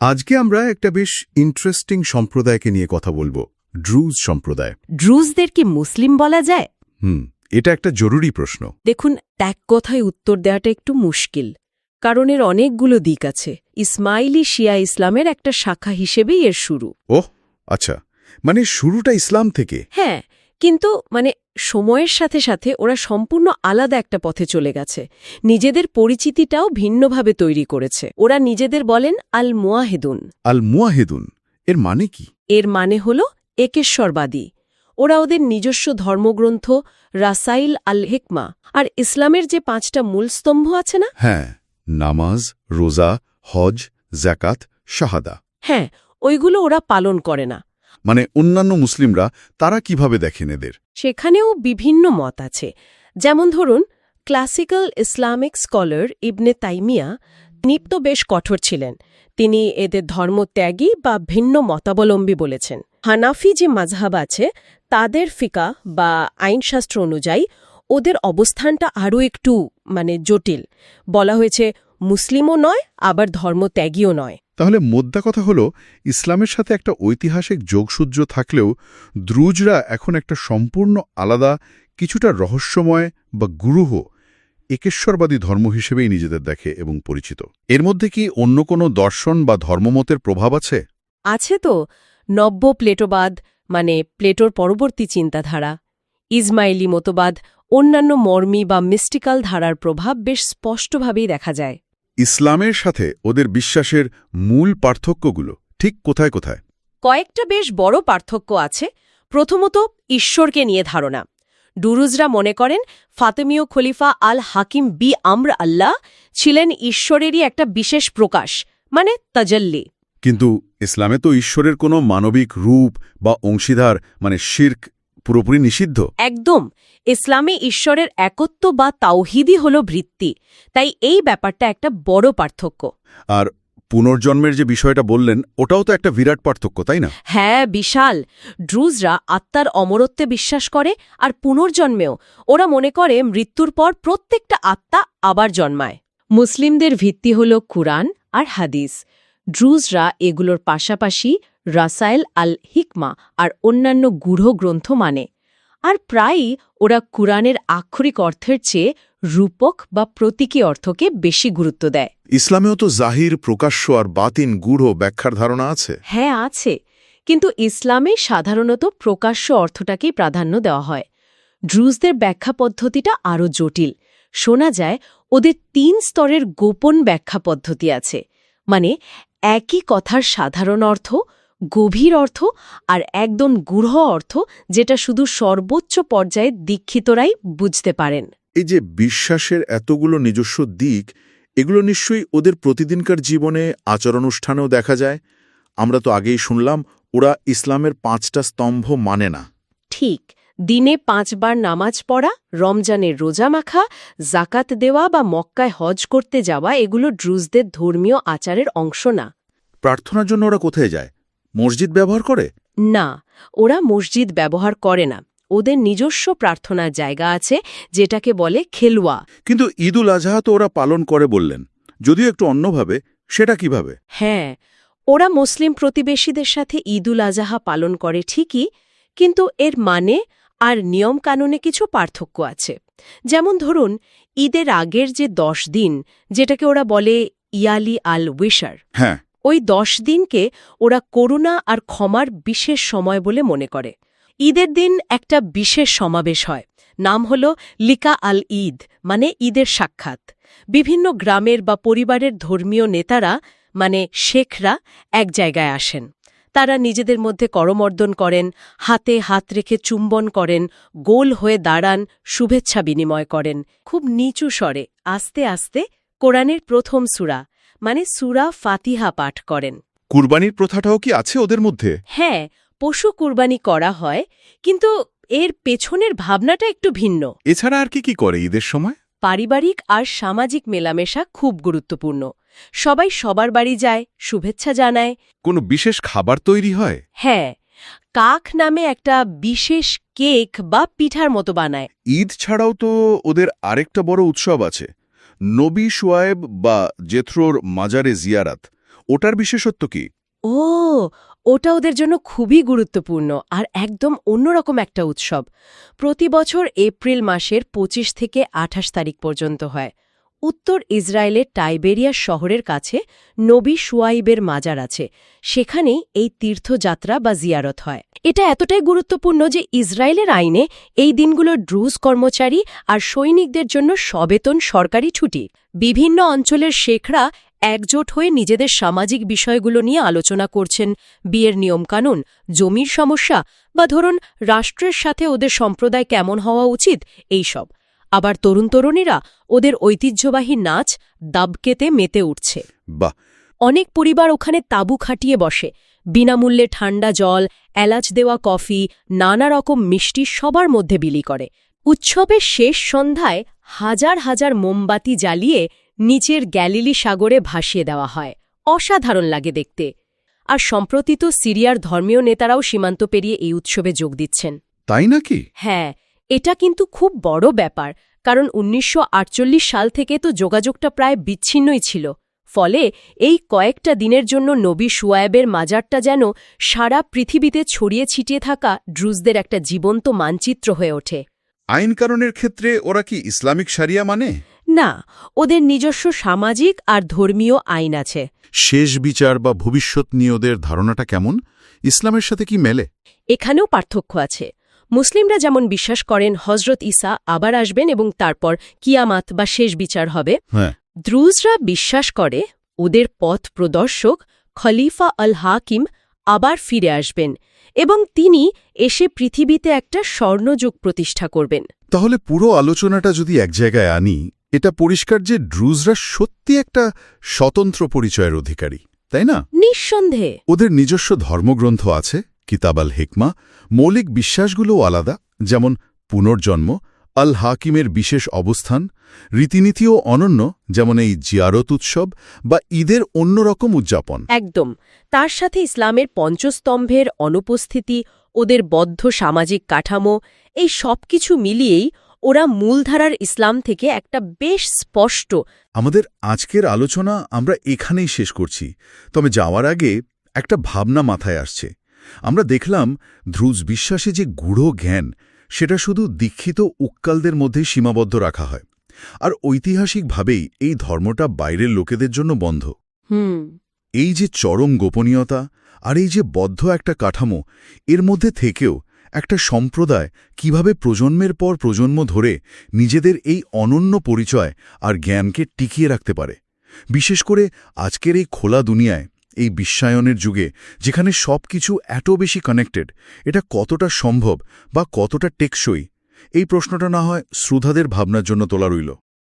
আজকে আমরা একটা বেশ ইন্টারেস্টিং সম্প্রদায়কে নিয়ে কথা বলব ড্রুজ সম্প্রদায়। ড্রুজদের কি মুসলিম বলা যায়? হুম এটা একটা জরুরি প্রশ্ন। দেখুন এক কথায় উত্তর দেওয়াটা একটু মুশকিল কারণ এর অনেকগুলো দিক আছে। ইসমাইলি শিয়া ইসলামের একটা শাখা হিসেবেই এর শুরু। ওহ আচ্ছা মানে শুরুটা ইসলাম থেকে? হ্যাঁ কিন্তু মানে সময়ের সাথে সাথে ওরা সম্পূর্ণ আলাদা একটা পথে চলে গেছে। নিজেদের পরিচিতিটাও ভিন্নভাবে তৈরি করেছে। ওরা নিজেদের বলেন আল মুয়াহেদুন আল মুয়াহেদুন এর মানে কি? এর মানে হল একেশ্বরবাদী। ওরা ওদের নিজস্ব ধর্মগ্রন্থ রাসাইল আল হেকমা আর ইসলামের যে পাঁচটা মূল স্তম্ভ আছে না? হ্যাঁ নামাজ রোজা হজ জাকাত শাহাদা। হ্যাঁ ওইগুলো ওরা পালন করে না। মানে অন্যান্য মুসলিমরা, তারা কীভাবে দেখেন এদের? সেখানেও বিভিন্ন মত আছে। যেমন ধরুন, classical Islamic scholar Ibn Taymiyyah নিপ্ত বেশ কঠোর ছিলেন। তিনি এদের ধর্মত্যাগী বা ভিন্ন মতাবলম্বী বলেছেন। হানাফি যে মাঝহাব আছে, তাদের ফিকা বা আইনশাস্ত্র অনুযায়ী ওদের অবস্থানটা আরও একটু মানে জটিল। বলা হয়েছে, মুসলিমও নয়, আবার ধর্মত্যাগীও নয়। তাহলে মোদ্দা কথা হলো, ইসলামের সাথে একটা ঐতিহাসিক যোগসূত্র থাকলেও দ্রুজরা এখন একটা সম্পূর্ণ আলাদা, কিছুটা রহস্যময় বা গুরুহ, একেশ্বরবাদী ধর্ম হিসেবেই নিজেদের দেখে এবং পরিচিত। এর মধ্যে কি অন্য কোনো দর্শন বা ধর্মমতের প্রভাব আছে? আছে তো। নব্য প্লেটোবাদ মানে প্লেটোর পরবর্তী চিন্তাধারা। ইসমাইলি মতবাদ, অন্যান্য মর্মী বা মিস্টিক্যাল ধারার প্রভাব বেশ স্পষ্টভাবেই দেখা যায়। ইসলামের সাথে ওদের বিশ্বাসের মূল পার্থক্যগুলো ঠিক কোথায় কোথায়? কয়েকটা বেশ বড় পার্থক্য আছে প্রথমত ঈশ্বরকে নিয়ে ধারণা। ডুরুজরা মনে করেন ফাতেমীয় খলিফা আল হাকিম বি আমর আল্লাহ ছিলেন ঈশ্বরেরই একটা বিশেষ প্রকাশ মানে তাজল্লি। কিন্তু ইসলামে তো ঈশ্বরের কোনো মানবিক রূপ বা অংশীদার মানে শির্ক পুরোপুরি নিষিদ্ধ। একদম। ইসলামে ঈশ্বরের একত্ব বা তাওহিদি হল বৃত্তি। তাই এই ব্যাপারটা একটা বড় পার্থক্য। আর পুনর্জন্মের যে বিষয়টা বললেন ওটাও তো একটা বিরাট পার্থক্য তাই না? হ্যাঁ বিশাল। ড্রুজরা আত্মার অমরত্বে বিশ্বাস করে আর পুনর্জন্মেও। ওরা মনে করে মৃত্যুর পর প্রত্যেকটা আত্মা আবার জন্মায়। মুসলিমদের ভিত্তি হল কুরআন আর হাদিস। ড্রুজরা এগুলোর পাশাপাশি রাসায়েল আল হিকমা আর অন্যান্য গূঢ় গ্রন্থ মানে। আর প্রায়ই ওরা কুরআনের আক্ষরিক অর্থের চেয়ে রূপক বা প্রতীকী অর্থকে বেশি গুরুত্ব দেয়। ইসলামেও তো জাহির প্রকাশ্য আর বাতিন গূঢ় ব্যাখ্যার ধারণা আছে। হ্যাঁ আছে। কিন্তু ইসলামে সাধারণত প্রকাশ্য অর্থটাকেই প্রাধান্য দেওয়া হয়। ড্রুজদের ব্যাখ্যা পদ্ধতিটা আরও জটিল। শোনা যায় ওদের তিন স্তরের গোপন ব্যাখ্যা পদ্ধতি আছে। মানে একই কথার সাধারণ অর্থ গভীর অর্থ আর একদম গূঢ় অর্থ যেটা শুধু সর্বোচ্চ পর্যায়ে দীক্ষিতরাই বুঝতে পারেন। এই যে বিশ্বাসের এতগুলো নিজস্ব দিক এগুলো নিশ্চয়ই ওদের প্রতিদিনকার জীবনে আচরণুষ্ঠানেও দেখা যায়। আমরা তো আগেই শুনলাম ওরা ইসলামের পাঁচটা স্তম্ভ মানে না। ঠিক। দিনে পাঁচবার নামাজ পড়া রমজানের রোজা মাখা জাকাত দেওয়া বা মক্কায় হজ করতে যাওয়া এগুলো ড্রুজদের ধর্মীয় আচারের অংশ না। প্রার্থনার জন্য ওরা কোথায় যায়? মসজিদ ব্যবহার করে? না ওরা মসজিদ ব্যবহার করে না। ওদের নিজস্ব প্রার্থনার জায়গা আছে যেটাকে বলে খেলুয়া কিন্তু ঈদুল আজহা তো ওরা পালন করে বললেন। যদিও একটু অন্যভাবে সেটা কীভাবে? হ্যাঁ ওরা মুসলিম প্রতিবেশীদের সাথে ঈদুল আজাহা পালন করে ঠিকই কিন্তু এর মানে আর নিয়মকানুনে কিছু পার্থক্য আছে। যেমন ধরুন ঈদের আগের যে দশ দিন যেটাকে ওরা বলে ইয়ালি আল উইশার হ্যাঁ। ওই দশ দিনকে ওরা করুণা আর ক্ষমার বিশেষ সময় বলে মনে করে। ঈদের দিন একটা বিশেষ সমাবেশ হয় নাম হল লিকা আল ঈদ মানে ঈদের সাক্ষাৎ। বিভিন্ন গ্রামের বা পরিবারের ধর্মীয় নেতারা মানে শেখরা এক জায়গায় আসেন। তারা নিজেদের মধ্যে করমর্দন করেন হাতে হাত রেখে চুম্বন করেন গোল হয়ে দাঁড়ান শুভেচ্ছা বিনিময় করেন। খুব নিচু স্বরে আস্তে আস্তে কোরআনের প্রথম সুরা মানে সুরা ফাতিহা পাঠ করেন। কুরবানির প্রথাটাও কি আছে ওদের মধ্যে? হ্যাঁ পশু কুরবানি করা হয় কিন্তু এর পেছনের ভাবনাটা একটু ভিন্ন। এছাড়া আর কি কি করে ঈদের সময়? পারিবারিক আর সামাজিক মেলামেশা খুব গুরুত্বপূর্ণ। সবাই সবার বাড়ি যায় শুভেচ্ছা জানায়। কোনো বিশেষ খাবার তৈরি হয়? হ্যাঁ কাক নামে একটা বিশেষ কেক বা পিঠার মতো বানায়। ঈদ ছাড়াও তো ওদের আরেকটা বড় উৎসব আছে। নবী সোয়ায়েব বা জেথ্রোর মাজারে জিয়ারাত। ওটার বিশেষত্ব কি? ও ওটা ওদের জন্য খুবই গুরুত্বপূর্ণ আর একদম অন্যরকম একটা উৎসব। প্রতি বছর এপ্রিল মাসের ২৫ থেকে আঠাশ তারিখ পর্যন্ত হয়। উত্তর ইসরায়েলের টাইবেরিয়া শহরের কাছে নবী সুয়াইবের মাজার আছে। সেখানেই এই তীর্থযাত্রা বা জিয়ারত হয়। এটা এতটাই গুরুত্বপূর্ণ যে ইসরায়েলের আইনে এই দিনগুলো ড্রুজ কর্মচারী আর সৈনিকদের জন্য সবেতন সরকারি ছুটি। বিভিন্ন অঞ্চলের শেখরা একজোট হয়ে নিজেদের সামাজিক বিষয়গুলো নিয়ে আলোচনা করছেন বিয়ের নিয়মকানুন জমির সমস্যা বা ধরুন রাষ্ট্রের সাথে ওদের সম্প্রদায় কেমন হওয়া উচিত এইসব আবার তরুণ তরুণীরা ওদের ঐতিহ্যবাহী নাচ দাবকেতে মেতে উঠছে। বাহ! অনেক পরিবার ওখানে তাঁবু খাটিয়ে বসে। বিনামূল্যে ঠান্ডা জল এলাচ দেওয়া কফি নানা রকম মিষ্টি সবার মধ্যে বিলি করে। উৎসবের শেষ সন্ধ্যায় হাজার হাজার মোমবাতি জ্বালিয়ে নিচের গ্যালিলি সাগরে ভাসিয়ে দেওয়া হয়। অসাধারণ লাগে দেখতে। আর সম্প্রতি তো সিরিয়ার ধর্মীয় নেতারাও সীমান্ত পেরিয়ে এই উৎসবে যোগ দিচ্ছেন। তাই নাকি? হ্যাঁ এটা কিন্তু খুব বড় ব্যাপার কারণ উনিশশো আটচল্লিশ সাল থেকে তো যোগাযোগটা প্রায় বিচ্ছিন্নই ছিল। ফলে এই কয়েকটা দিনের জন্য নবী সুয়ায়েবের মাজারটা যেন সারা পৃথিবীতে ছড়িয়ে ছিটিয়ে থাকা ড্রুজদের একটা জীবন্ত মানচিত্র হয়ে ওঠে। আইনকানুনের ক্ষেত্রে ওরা কি ইসলামিক সারিয়া মানে? না ওদের নিজস্ব সামাজিক আর ধর্মীয় আইন আছে। শেষ বিচার বা ভবিষ্যৎ নিয়ে ওদের ধারণাটা কেমন? ইসলামের সাথে কি মেলে? এখানেও পার্থক্য আছে। মুসলিমরা যেমন বিশ্বাস করেন হজরত ঈসা আবার আসবেন এবং তারপর কিয়ামাত বা শেষ বিচার হবে হ্যাঁ। দ্রুজরা বিশ্বাস করে ওদের পথ প্রদর্শক খলিফা আল হাকিম আবার ফিরে আসবেন এবং তিনি এসে পৃথিবীতে একটা স্বর্ণযুগ প্রতিষ্ঠা করবেন। তাহলে পুরো আলোচনাটা যদি এক জায়গায় আনি এটা পরিষ্কার যে ড্রুজরা সত্যি একটা স্বতন্ত্র পরিচয়ের অধিকারী তাই না? নিঃসন্দেহে। ওদের নিজস্ব ধর্মগ্রন্থ আছে কিতাব আল হেকমা মৌলিক বিশ্বাসগুলোও আলাদা যেমন পুনর্জন্ম আল হাকিমের বিশেষ অবস্থান রীতিনীতিও অনন্য যেমন এই জিয়ারত উৎসব বা ঈদের অন্যরকম উদযাপন। একদম। তার সাথে ইসলামের পঞ্চস্তম্ভের অনুপস্থিতি ওদের বদ্ধ সামাজিক কাঠামো এই সবকিছু মিলিয়েই ওরা মূলধারার ইসলাম থেকে একটা বেশ স্পষ্ট আমাদের আজকের আলোচনা আমরা এখানেই শেষ করছি তবে যাওয়ার আগে একটা ভাবনা মাথায় আসছে। আমরা দেখলাম ধ্রুজ বিশ্বাসে যে গূঢ় জ্ঞান সেটা শুধু দীক্ষিত উক্কালদের মধ্যে সীমাবদ্ধ রাখা হয়। আর ঐতিহাসিকভাবেই এই ধর্মটা বাইরের লোকেদের জন্য বন্ধ। হুম। এই যে চরম গোপনীয়তা আর এই যে বদ্ধ একটা কাঠামো এর মধ্যে থেকেও একটা সম্প্রদায় কীভাবে প্রজন্মের পর প্রজন্ম ধরে নিজেদের এই অনন্য পরিচয় আর জ্ঞানকে টিকিয়ে রাখতে পারে। বিশেষ করে আজকের এই খোলা দুনিয়ায়, এই বিশ্বায়নের যুগে, যেখানে সব কিছু এত বেশি কানেক্টেড এটা কতটা সম্ভব বা কতটা টেকসই, এই প্রশ্নটা না হয় শ্রোধাদের ভাবনার জন্য তোলা রইল।